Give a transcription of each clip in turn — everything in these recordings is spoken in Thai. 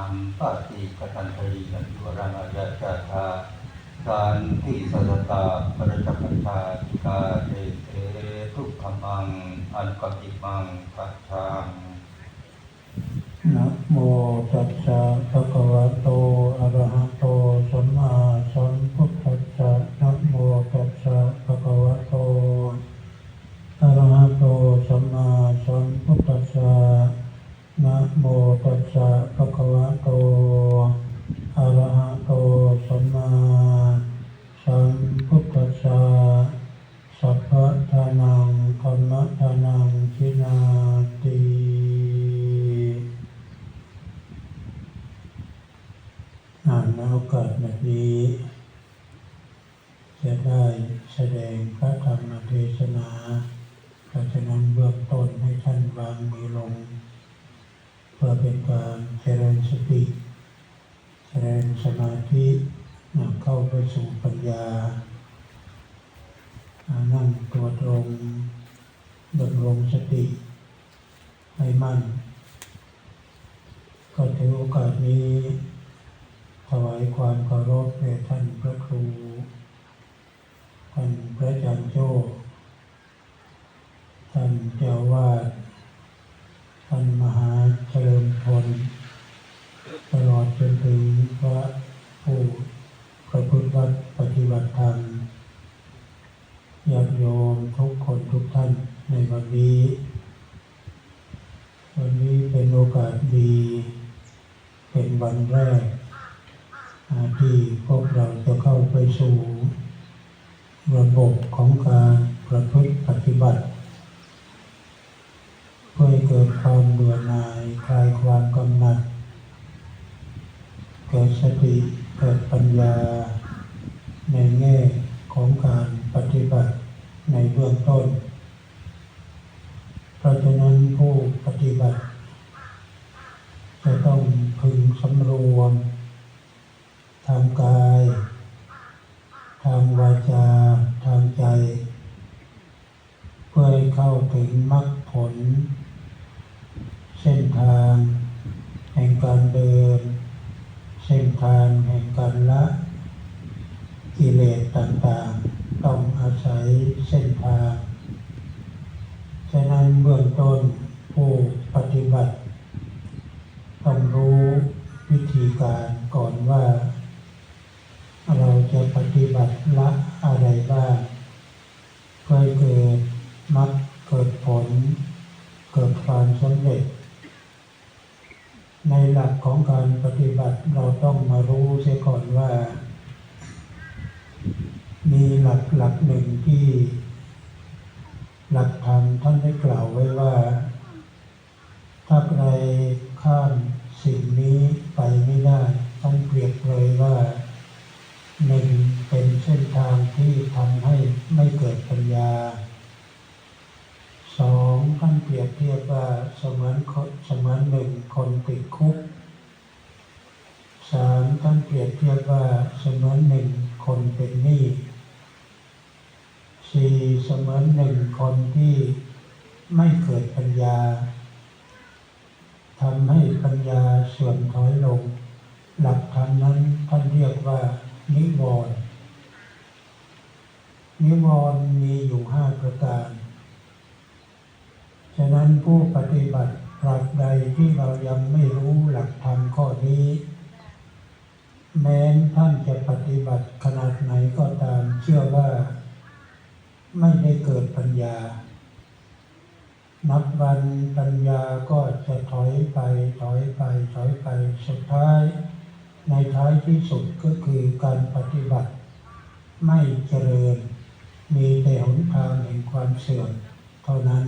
ามปาติกตันตรีนันตุรังอายะจาตาการที่สัตตาปรจปัญชาติกาเตเตทุกขมัง อันกติมังปัจจังนะโมตัสสะภะคะวะโต จะได้แสดงพระธรรมเทศนาเพราะฉะนั้นเบื้องต้นให้ท่านวางมือลง เพื่อเป็นการเจริญสติเจริญสมาธินำเข้าไปสู่ปัญญาอ่านั่งตัวตรงดำรงสติ ให้มั่น ก็ถือโอกาสนี้ถวายความเคารพแด่ท่านพระครู ท่านพระอาจารย์โจท่านเจ้าวาดท่านมหาเฉลิมพลตลอดจนถึงพระผู้ประพฤติวัดปฏิบัติธรรมญาติโยมทุกคนทุกท่านในวันนี้ วันนี้เป็นโอกาสดี เป็นวันแรกอ่าที่พวกเราจะเข้าไปสู่ ระบบของการประพฤติปฏิบัติ เพื่อเกิดความเบื่อหน่ายคลายความกำหนัด เกิดสติเกิดปัญญา ในแง่ของการปฏิบัติในเบื้องต้น เพราะฉะนั้นผู้ปฏิบัติ จะต้องพึงสำรวม ทางกาย ทางวาจา ทางใจ เพื่อให้เข้าถึงมรรคผล เส้นทาง แห่งการเดิน เส้นทางแห่ง การละกิเลสต่างๆ ต้องอาศัยเส้นทางฉะนั้นเบื้องต้นผู้ปฏิบัติต้องรู้วิธีการก่อนว่า เราจะปฏิบัติละอะไรบ้างเพื่อเกิดมรรคเกิดผล เกิดความสำเร็จ ในหลักของการปฏิบัติเราต้องมารู้เสียก่อนว่า มีหลักหลักหนึ่งที่ หลักธรรมท่านได้กล่าวไว้ว่า ถ้าใครข้ามสิ่งนี้ไปไม่ได้ท่านเปรียบเลยว่าหนึ่งเป็นเส้นทางที่ทำให้ไม่เกิดปัญญาสองท่าน เรียบเทียบว่าเสมือนคนเสมือนหนึ่งคนติดคุกสามท่านเปรียบเทียบว่าเสมือนหนึ่งคนเป็นหนี้สี่เสมือนหนึ่งคนที่ไม่เกิดปัญญาทำให้ปัญญาเสื่อมถอยลง หลักธรรมนั้นท่านเรียกว่านิวรณ์นิวรณ์มีอยู่ห้าประการ นั้นผู้ปฏิบัติหลักใดที่เรายังไม่รู้หลักธรรมข้อนี้ แม้นท่านจะปฏิบัติขนาดไหนก็ตามเชื่อว่า ไม่ได้เกิดปัญญา นับวันปัญญาก็จะถอยไปถอยไปถอยไปสุดท้าย ในท้ายที่สุดก็คือการปฏิบัติ ไม่เจริญ มีแต่หนทางแห่งความเสื่อมเท่านั้น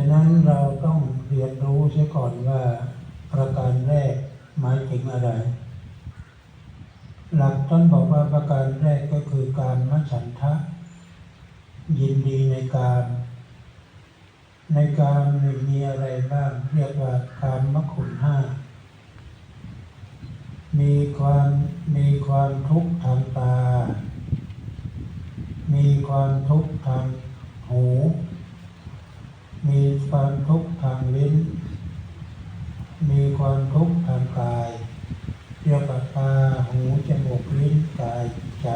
ะนั้นเราต้องเรียนรู้เสียก่อนว่าประการแรกหมายถึงอะไร หลักท่านบอกว่าประการแรกก็คือการมัฉันทะ ยินดีในการ ในการมีอะไรบ้างเรียกว่าการมคุณห้า มีความมีความทุกข์ทางตา มีความทุกข์ทางหู มีความทุกข์ทางลิ้น มีความทุกข์ทางกายเรียกว่าตาหูจมูกลิ้นกายใจ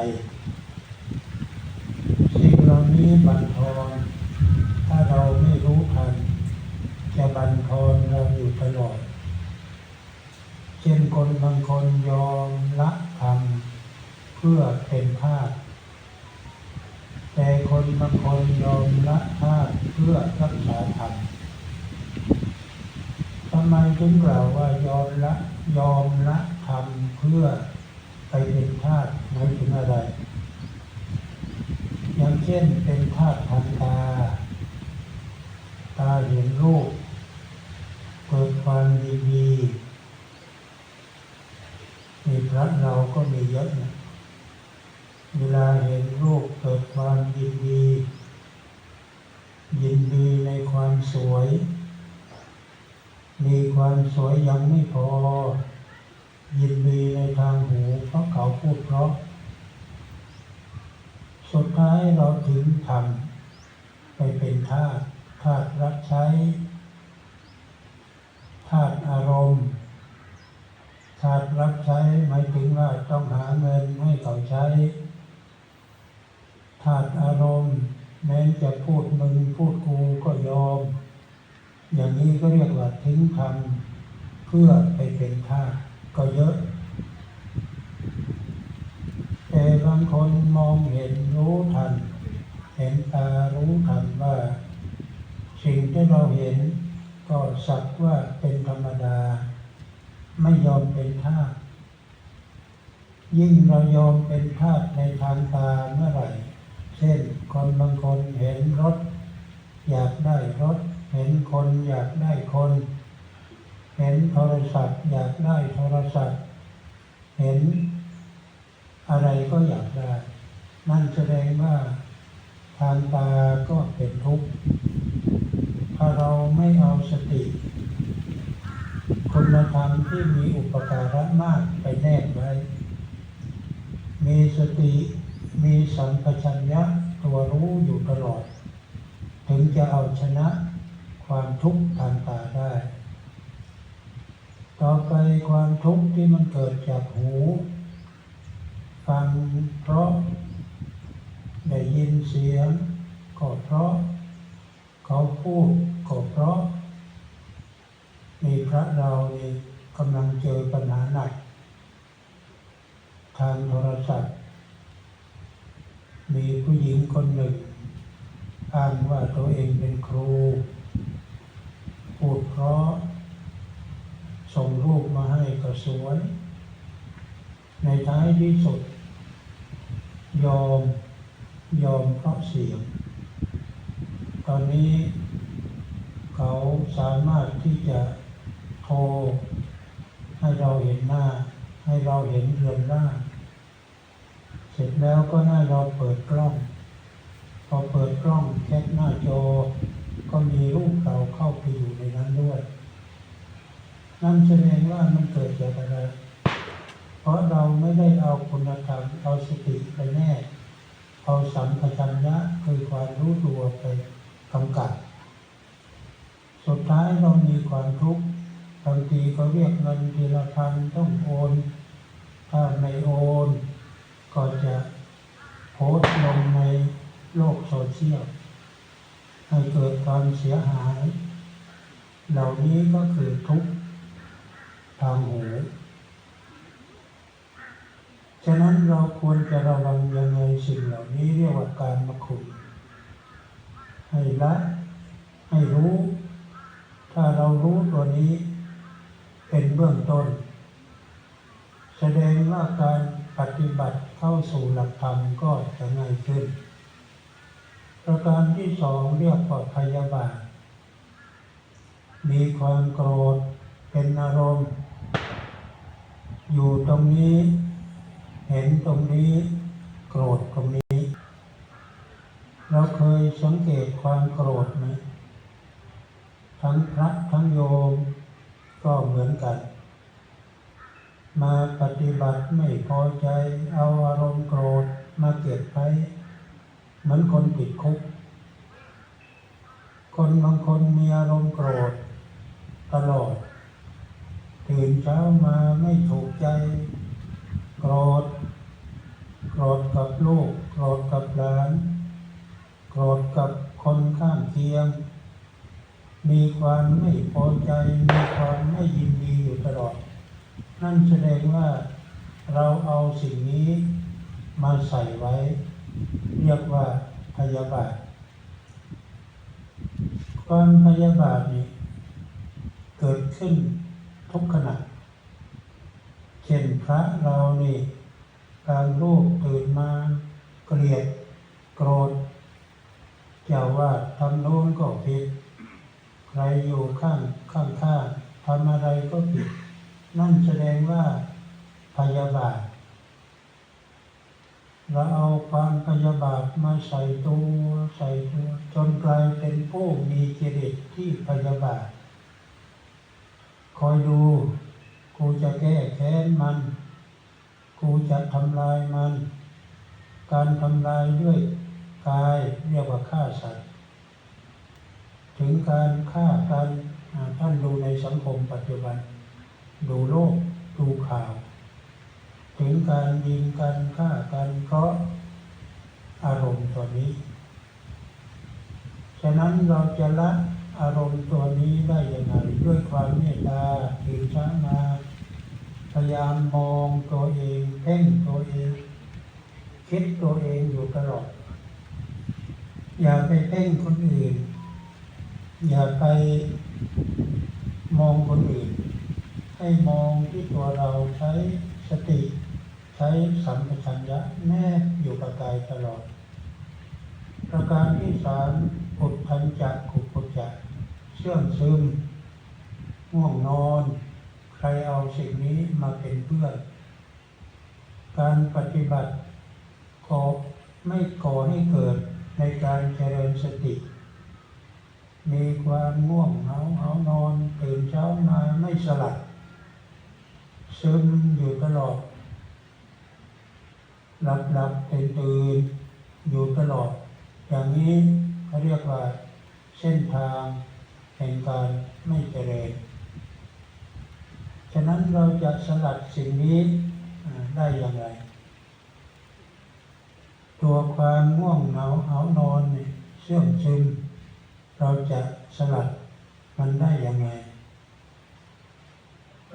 สิ่งเหล่านี้บันทอนถ้าเราไม่รู้ทัน จะบันทอนเราอยู่ตลอด เช่นคนบางคนยอมละธรรมเพื่อเป็นทาส แต่คนบางคนยอมละทาสเพื่อรักษาธรรมทำไมถึงกล่าวว่ายอมละยอมละธรรมเพื่อไปเป็นทาสหมายถึงอะไร อย่างเช่นเป็นธาตุทางตา ตาเห็นรูปเกิดความดีดีมีพระเราก็มีเยอะนะ เวลาเห็นรูปเกิดความยินดี ยินดีในความสวย มีความสวยยังไม่พอ ยินดีในทางหูเพราะเขาพูดเพราะ สุดท้ายเราถึงทำไปเป็นทาสทาสรับใช้ทาสอารมณ์ทาสรับใช้หมายถึงว่าต้องหาเงินให้เขาใช้ ทาสอารมณ์แม้จะพูดมึงพูดกูก็ยอม อย่างนี้ก็เรียกว่าทิ้งทำเพื่อไปเป็นทาสก็เยอะ แต่บางคนมองเห็นรู้ทัน เห็นตารู้ทันว่า สิ่งที่เราเห็นก็สักว่าเป็นธรรมดา ไม่ยอมเป็นทาสยิ่งเรายอมเป็นทาสในทางตาเมื่อไหร่ เช่นคนบางคนเห็นรถ อยากได้รถ เห็นคนอยากได้คน เห็นโทรศัพท์ อยากได้โทรศัพท์ เห็นอะไรก็อยากได้ นั่นแสดงว่าทางตาก็เป็นทุกข์ถ้าเราไม่เอาสติ คุณธรรมที่มีอุปการะมากไปแนบไว้ มีสติ มีสัมปชัญญะตัวรู้อยู่ตลอด ถึงจะเอาชนะความทุกข์ทางตาได้ ต่อไปความทุกข์ที่มันเกิดจากหู ฟังเพราะ ได้ยินเสียง ก็เพราะ เขาพูดก็เพราะ มีพระเรานี่กำลังเจอปัญหาหนัก ทางโทรศัพท์ มีผู้หญิงคนหนึ่งอ้างว่าตัวเองเป็นครู พูดเพราะ ส่งรูปมาให้ก็สวย ในท้ายที่สุด ยอมยอมเพราะเสียง ตอนนี้เขาสามารถที่จะโทรให้เราเห็นหน้า ให้เราเห็นเรือนร่าง ร็จแล้วก็ให้เราเปิดกล้อง พอเปิดกล้องแคปหน้าจอ ก็มีรูปเราเข้าไปอยู่ในนั้นด้วย นั่นแสดงว่ามันเกิดจากอะไร เพราะเราไม่ได้เอาคุณธรรมเอาสติไปแน่เอาสัมปชัญญะคือความรู้ตัวไปกำกับ สุดท้ายเรามีความทุกข์บางทีก็เรียกเงินทีละพันต้องโอน ถ้าไม่โอน ก็จะโพสต์ลงในโลกโซเชียลให้เกิดความเสียหาย เหล่านี้ก็คือทุกข์ทางหูฉะนั้นเราควรจะระวังยังไงสิ่งเหล่านี้เรียกว่าการมาขุนให้ละให้รู้ ถ้าเรารู้ตัวนี้ เป็นเบื้องต้น แสดงว่าการปฏิบัติ เข้าสู่หลักธรรมก็จะง่ายขึ้น ประการที่สองเรียกว่าพยาบาท มีความโกรธเป็นอารมณ์ อยู่ตรงนี้ เห็นตรงนี้ โกรธตรงนี้ เราเคยสังเกตความโกรธไหมทั้งพระทั้งโยมก็เหมือนกัน มาปฏิบัติไม่พอใจ เอาอารมณ์โกรธมาเก็บไว้เหมือนคนติดคุก คนบางคนมีอารมณ์โกรธตลอด ตื่นเช้ามาไม่ถูกใจ โกรธ โกรธกับลูก โกรธกับหลาน โกรธกับคนข้างเคียง มีความไม่พอใจ มีความไม่ยินดีอยู่ตลอด นั่นแสดงว่าเราเอาสิ่งนี้มาใส่ไว้ เรียกว่าพยาบาทความพยาบาทนี่เกิดขึ้นทุกขณะ เช่นพระเรานี่การลูกตื่นมาเกลียดโกรธเจ้าว่าทำโน้นก็ผิด ใครอยู่ข้างข้างข้างทำอะไรก็ผิด นั่นแสดงว่าพยาบาท เราเอาความพยาบาทมาใส่ตัวใส่ตัวจนกลายเป็นผู้มีกิเลสที่พยาบาท คอยดูกูจะแก้แค้นมัน กูจะทำลายมัน การทำลายด้วยกายเรียกว่าฆ่าสัตว์ ถึงการฆ่าการท่านดูในสังคมปัจจุบัน ดูโลก ดูข่าว ถึงการยิงกันฆ่ากันเพราะอารมณ์ตัวนี้ ฉะนั้นเราจะละอารมณ์ตัวนี้ได้ยังไงด้วยความเมตตาตื่นเช้ามาพยายามมองตัวเองเพ่งตัวเอง คิดตัวเองอยู่ตลอด อย่าไปเพ่งคนอื่น อย่าไปมองคนอื่น ให้มองที่ตัวเราใช้สติ ใช้สัมปชัญญะแนบอยู่กับกายตลอด ประการที่สามอุดทันจักขุปุจจะเชื่องซึมง่วงนอน ใครเอาสิ่งนี้มาเป็นเพื่อน การปฏิบัติก่อไม่ก่อให้เกิดในการเจริญสติ มีความง่วงเหงาเหานอนตื่นเช้ามาไม่สลัด ซึมอยู่ตลอดหลับหลับตื่นตื่นอยู่ตลอด อย่างนี้เขาเรียกว่า เส้นทางแห่งการไม่เจริญฉะนั้นเราจะสลัดสิ่งนี้ได้อย่างไร ตัวความง่วงเหงาหานอนเนี่ยเสื่อมซึมเราจะสลัดมันได้อย่างไร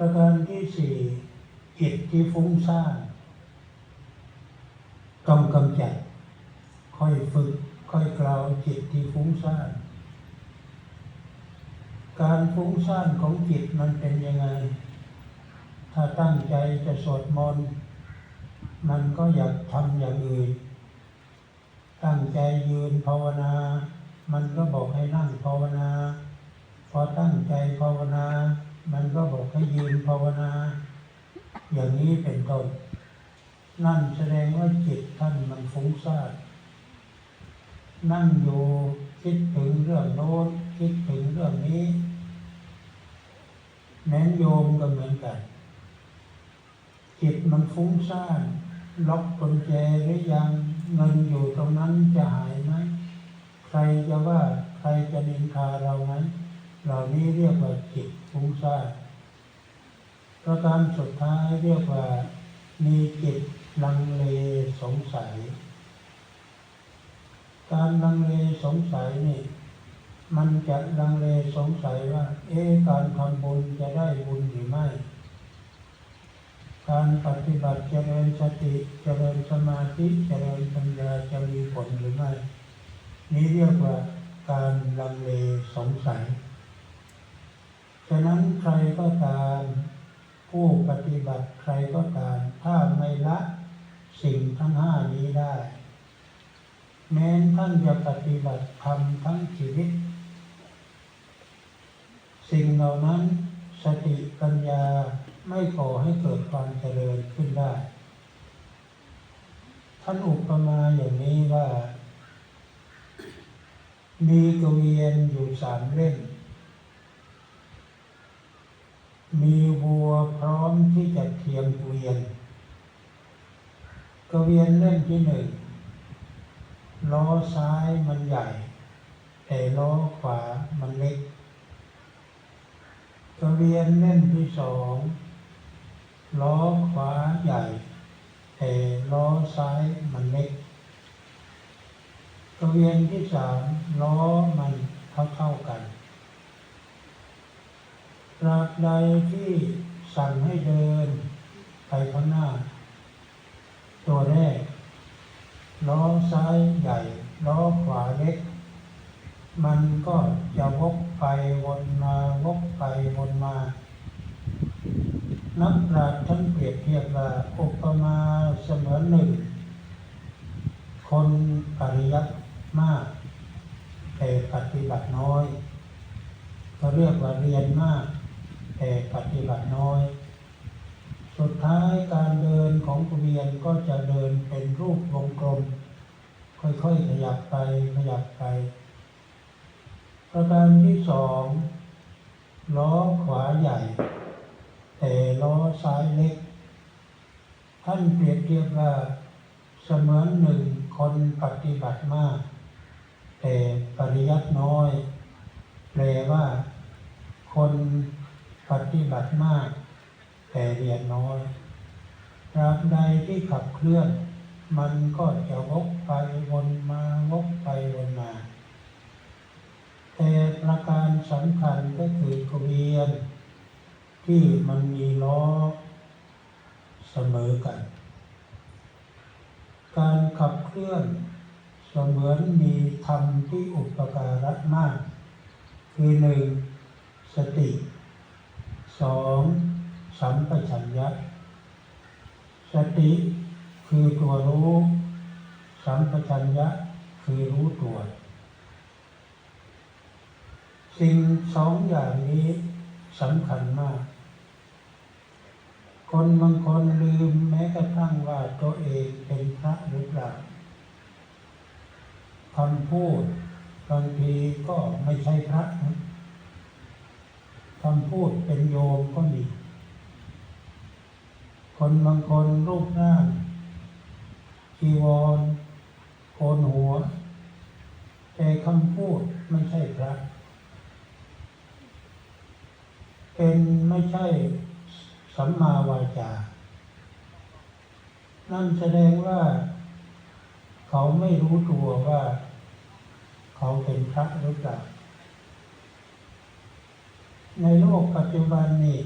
ประการที่สี่จิตที่ฟุ้งซ่านต้องกำจัด ค่อยฝึก ค่อยกล่าวจิตที่ฟุ้งซ่านการฟุ้งซ่านของจิตมันเป็นยังไง ถ้าตั้งใจจะสวดมนต์มันก็อยากทำอย่างอื่น ตั้งใจยืนภาวนา มันก็บอกให้นั่งภาวนา พอตั้งใจภาวนา มันก็บอกให้ยืนภาวนา อย่างนี้เป็นต้นนั่นแสดงว่าจิตท่านมันฟุ้งซ่านนั่งอยู่คิดถึงเรื่องโน้นคิดถึงเรื่องนี้แม้นโยมก็เหมือนกัน จิตมันฟุ้งซ่านล็อกกุญแจหรือยังเงินอยู่ตรงนั้นจะหายไหมใครจะว่าใครจะนินทาเราไหม เหล่านี้เรียกว่าจิตฟุ้งซ่านประการสุดท้ายเรียกว่า มีจิตลังเลสงสัย การลังเลสงสัยนี่มันจะลังเลสงสัยว่า เอ๊การทำบุญจะได้บุญหรือไม่ การปฏิบัติเจริญสติเจริญสมาธิเจริญปัญญาจะมีผลหรือไม่ นี่เรียกว่าการลังเลสงสัย ฉะนั้นใครก็ตามผู้ปฏิบัติใครก็ตามถ้าไม่ละสิ่งทั้งห้านี้ได้ แม้ท่านจะปฏิบัติทำทั้งชีวิต สิ่งเหล่านั้นสติปัญญาไม่ก่อให้เกิดความเจริญขึ้นได้ ท่านอุปมาอย่างนี้ว่า มีเกวียนอยู่สามเล่ม มีวัวพร้อมที่จะเทียมเกวียนเกวียนเล่มที่หนึ่งล้อซ้ายมันใหญ่ แต่ล้อขวามันเล็กกกระเวียนเล่มที่สองล้อขวาใหญ่ แต่ล้อซ้ายมันเล็กกเวียนที่สามล้อมันเท่าเท่ากัน ตราบใดที่สั่งให้เดินไปข้างหน้า ตัวแรก ล้อซ้ายใหญ่ ล้อขวาเล็ก มันก็จะวกไปวนมาวกไปวนมา นักปราชญ์ท่านเปรียบเทียบว่าอุปมาเสมือนหนึ่ง คนปริยัติมาก แต่ปฏิบัติน้อย ก็เรียกว่าเรียนมาก แต่ปฏิบัติน้อย สุดท้ายการเดินของเกวียนก็จะเดินเป็นรูปวงกลม ค่อยๆขยับไปขยับไป ประการที่สองล้อขวาใหญ่ แต่ล้อซ้ายเล็ก ท่านเปรียบเทียบว่าเสมือนหนึ่งคนปฏิบัติมาก แต่ปริยัติน้อย แปลว่า คน ปฏิบัติมาก แต่เรียนน้อยตราบใดที่ขับเคลื่อน มันก็จะวกไปวนมาวกไปวนมา แต่ประการสำคัญก็คือกเวียน ที่มันมีล้อเสมอกัน การขับเคลื่อนเสมือนมีธรรมที่อุปการะมาก คือหนึ่งสติ สองสัมปชัญญะ สติคือตัวรู้ สัมปชัญญะคือรู้ตัว สิ่งสองอย่างนี้สำคัญมาก คนบางคนลืมแม้กระทั่งว่าตัวเองเป็นพระหรือเปล่าคำพูดบางทีก็ไม่ใช่พระนะ คำพูดเป็นโยมก็มี คนบางคนรูปร่างจีวรโกนหัว แต่คำพูดไม่ใช่พระเป็นไม่ใช่สัมมาวาจา นั่นแสดงว่า เขาไม่รู้ตัวว่า เขาเป็นพระหรือเปล่า ในโลกปัจจุบันนี้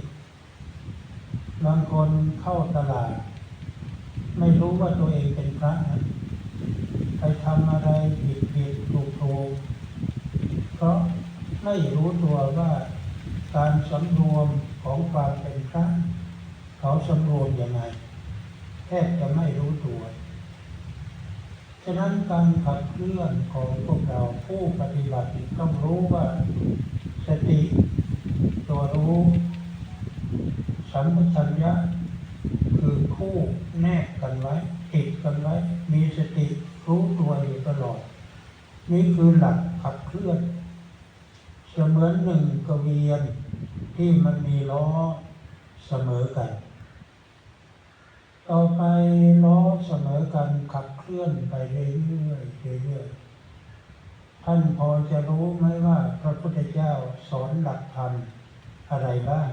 บางคนเข้าตลาด ไม่รู้ว่าตัวเองเป็นพระนะไปทำอะไรผิดผิดถูกถูกเพราะไม่รู้ตัวว่าการสำรวมของความเป็นพระเขาสำรวมยังไงแทบจะไม่รู้ตัว ฉะนั้นการขับเคลื่อนของพวกเราผู้ปฏิบัติต้องรู้ว่าสติ ตัวรู้ สัมปชัญญะคือคู่แนบกันไว้ ติดกันไว้ มีสติรู้ตัวอยู่ตลอด นี่คือหลักขับเคลื่อน เสมือนหนึ่งกเวียนที่มันมีล้อเสมอกัน ต่อไปล้อเสมอกันขับเคลื่อนไปเรื่อยๆเรื่อยๆท่านพอจะรู้ไหมว่าพระพุทธเจ้าสอนหลักธรรม อะไรบ้าง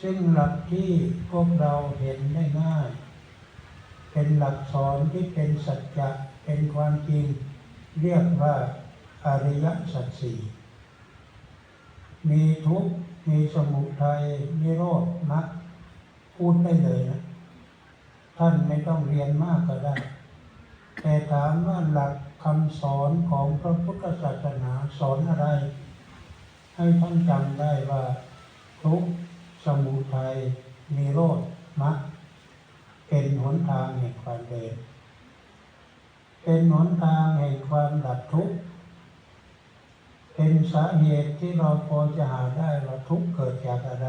ซึ่งหลักที่พวกเราเห็นได้ง่าย เป็นหลักสอนที่เป็นสัจจะเป็นความจริง เรียกว่าอริยสัจสี่มีทุกข์มีสมุทัยมีโรธมรรคพูดได้เลยนะ ท่านไม่ต้องเรียนมากก็ได้ แต่ถามว่าหลักคำสอนของพระพุทธศาสนาสอนอะไร ให้ท่านจำได้ว่าทุกสมุทัยมีโรธมรรคเป็นหนทางแห่งความเดินเป็นหนทางแห่งความดับทุกข์เป็นสาเหตุที่เราพอจะหาได้ว่าทุกข์เกิดจากอะไร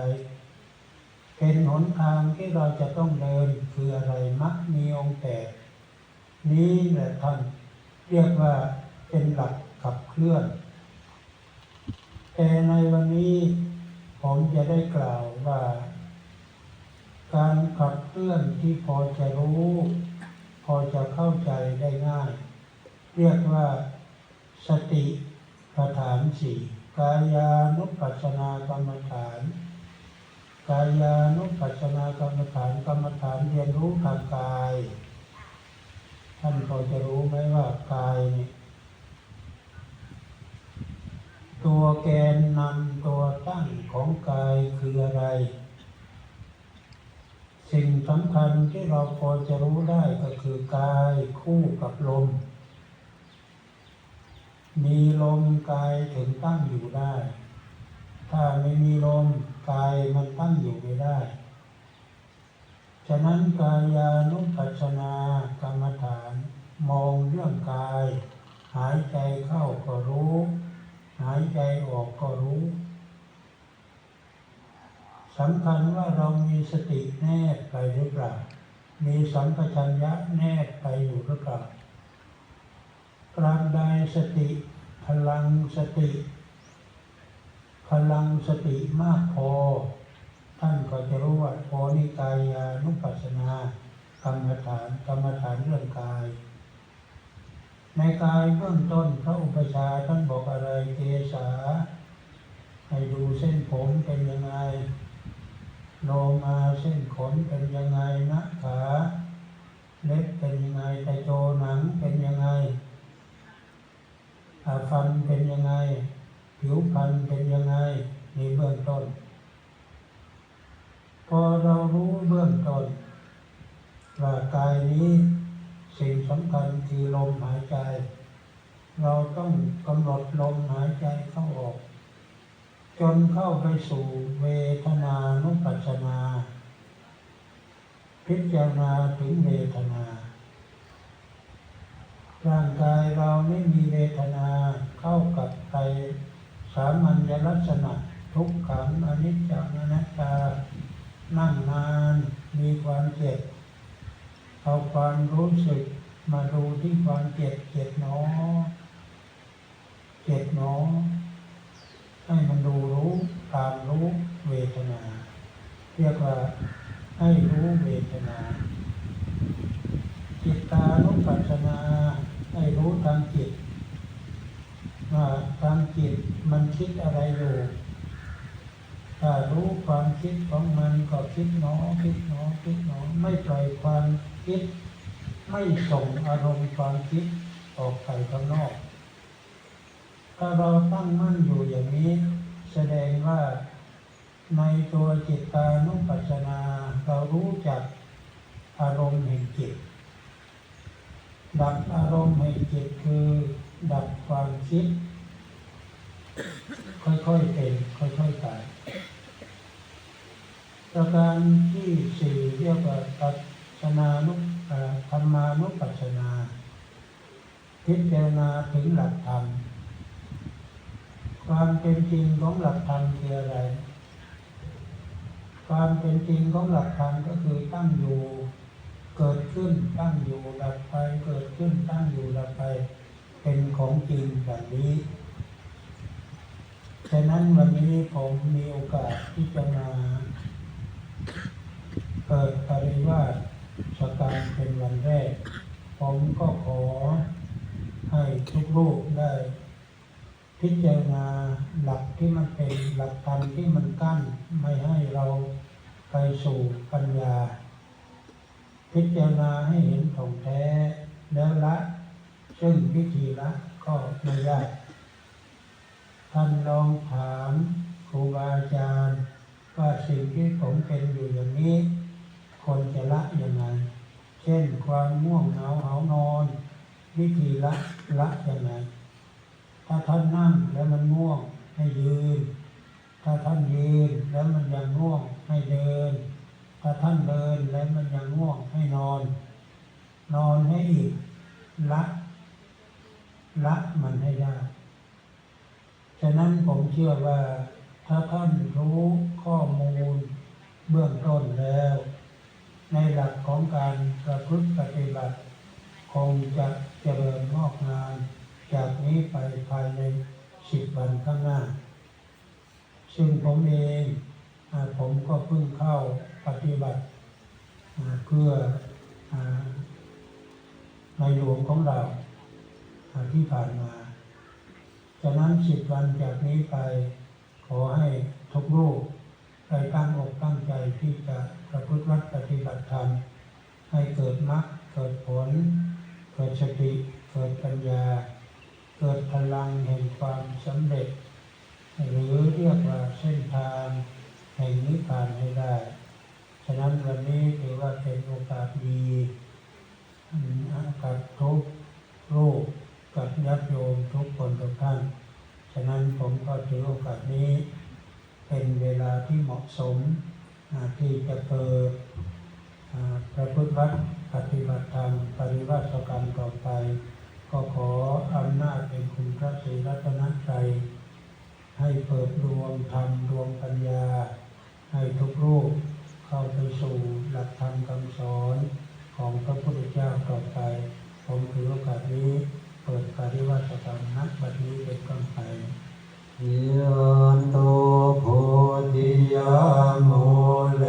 เป็นหนทางที่เราจะต้องเดินคืออะไรมักมีองค์แปดนี้แหละท่านเรียกว่าเป็นหลักขับเคลื่อน แต่ในวันนี้ผมจะได้กล่าวว่า การขับเคลื่อนที่พอจะรู้ พอจะเข้าใจได้ง่าย เรียกว่าสติปัฏฐานสี่กายานุปัสสนากรรมฐาน กายานุปัสสนากรรมฐานกรรมฐานเรียนรู้ทางกาย ท่านพอจะรู้ไหมว่ากายเนี่ย ตัวแกนนำตัวตั้งของกายคืออะไร สิ่งสำคัญที่เราพอจะรู้ได้ก็คือกายคู่กับลม มีลมกายถึงตั้งอยู่ได้ ถ้าไม่มีลมกายมันตั้งอยู่ไม่ได้ ฉะนั้นกายานุปัสสนากรรมฐาน มองเรื่องกาย หายใจเข้าก็รู้ หายใจออกก็รู้สำคัญว่าเรามีสติแนบไปหรือเปล่า มีสัมปชัญญะแนบไปอยู่หรือเปล่ากรามใดสติ พลังสติ พลังสติมากพอ ท่านก็จะรู้ว่าโพนิกายานุปัสสนากรรมฐานกรรมฐานเรื่องกาย ในกายเบื้องต้นพระอุปชาท่านบอกอะไรเกษาให้ดูเส้นผมเป็นยังไงโลมาเส้นขนเป็นยังไงนะขาเล็บเป็นยังไงไตโจหนังเป็นยังไงอาฟันเป็นยังไง ผิวพรรณเป็นยังไงในเบื้องต้น พอเรารู้เบื้องต้นว่ากายนี้ สิ่งสำคัญคือลมหายใจ เราต้องกำหนดลมหายใจเข้าออก จนเข้าไปสู่เวทนานุปัสสนา พิจารณาถึงเวทนา ร่างกายเราไม่มีเวทนาเข้ากับไปสามัญลักษณะทุกขังอนิจจังอนัตตานั่งนานมีความเจ็บ เอาความรู้สึกมาดูที่ความเจ็บเจ็บหนอ เจ็บหนอ ให้มันดูรู้ตามรู้เวทนา เรียกว่าให้รู้เวทนา จิตตานุปัสสนา ให้รู้ทางจิตว่าทางจิตมันคิดอะไรอยู่ถ้ารู้ความคิดของมันก็คิดหนอคิดหนอคิด คิด ไม่ส่งอารมณ์ความคิดออกไปข้างนอก ถ้าเราตั้งมั่นอยู่อย่างนี้ แสดงว่าในตัวจิตตานุปัสสนาเรารู้จักอารมณ์แห่งจิต ดับอารมณ์แห่งจิตคือ ดับความคิด ค่อยๆเป็นค่อยๆตายประการที่สี่เรียกว่าปัส สนานุธรรมานุปัสสนา พิจารณาถึงหลักธรรม ความเป็นจริงของหลักธรรมคืออะไร ความเป็นจริงของหลักธรรมก็คือตั้งอยู่ เกิดขึ้นตั้งอยู่ดับไป เกิดขึ้นตั้งอยู่ดับไป เป็นของจริงแบบนี้ฉะนั้นวันนี้ผมมีโอกาสที่จะมาเปิดปริวาส สการเป็นวันแรก ผมก็ขอให้ทุกรูปได้ พิจารณาหลักที่มันเป็นหลักธรรมที่มันกั้นไม่ให้เราไปสู่ปัญญา พิจารณาให้เห็นของแท้แล้วละ ซึ่งวิธีละก็ไม่ยากท่านลองถามครูบาอาจารย์ว่าสิ่งที่ผมเป็นอยู่อย่างนี้ ควรจะละยังไง เช่นความง่วงเหงาเหานอน วิธีละละยังไง ถ้าท่านนั่งแล้วมันง่วงให้ยืน ถ้าท่านยืนแล้วมันยังง่วงให้เดิน ถ้าท่านเดินแล้วมันยังง่วงให้นอน นอนให้อีกละละมันให้ได้ ฉะนั้นผมเชื่อว่าถ้าท่านรู้ข้อมูลเบื้องต้นแล้ว ในหลักของการประพฤติปฏิบัติ คงจะเจริญงอกงามจากนี้ไปภายในสิบวันข้างหน้า ซึ่งผมเองผมก็เพิ่งเข้าปฏิบัติ เพื่ออ่าในหลวงของเราที่ผ่านมาฉะนั้นสิบวันจากนี้ไปขอให้ทุกรูป ได้ตั้งอกตั้งใจที่จะประพฤติวัดปฏิบัติธรรม ให้เกิดมรรคเกิดผล เกิดสติเกิดปัญญา เกิดพลังแห่งความสำเร็จ หรือเรียกว่าเส้นทางแห่งนิพพานให้ได้ ฉะนั้นวันนี้ถือว่าเป็นโอกาสดีอืมกับทุกรูปกับญาติโยมทุกคนทุกท่าน ฉะนั้นผมก็ถือโอกาสนี้ เป็นเวลาที่เหมาะสมที่จะเปิดอ่าพระพุทธวัดปฏิบัติธรรมปริวัติกรรมต่อไป ก็ขออำนาจเป็นคุณพระศรีรัตนตรัยให้เปิดดวงธรรมดวงปัญญา ให้ทุกรูปเข้าไปสู่หลักธรรมคำสอนของพระพุทธเจ้าต่อไป ผมถือโอกาสนี้ เปิดปริวัติกรรมนักบัดนี้เป็นต้นไป ยันโตโพธิยาโมเล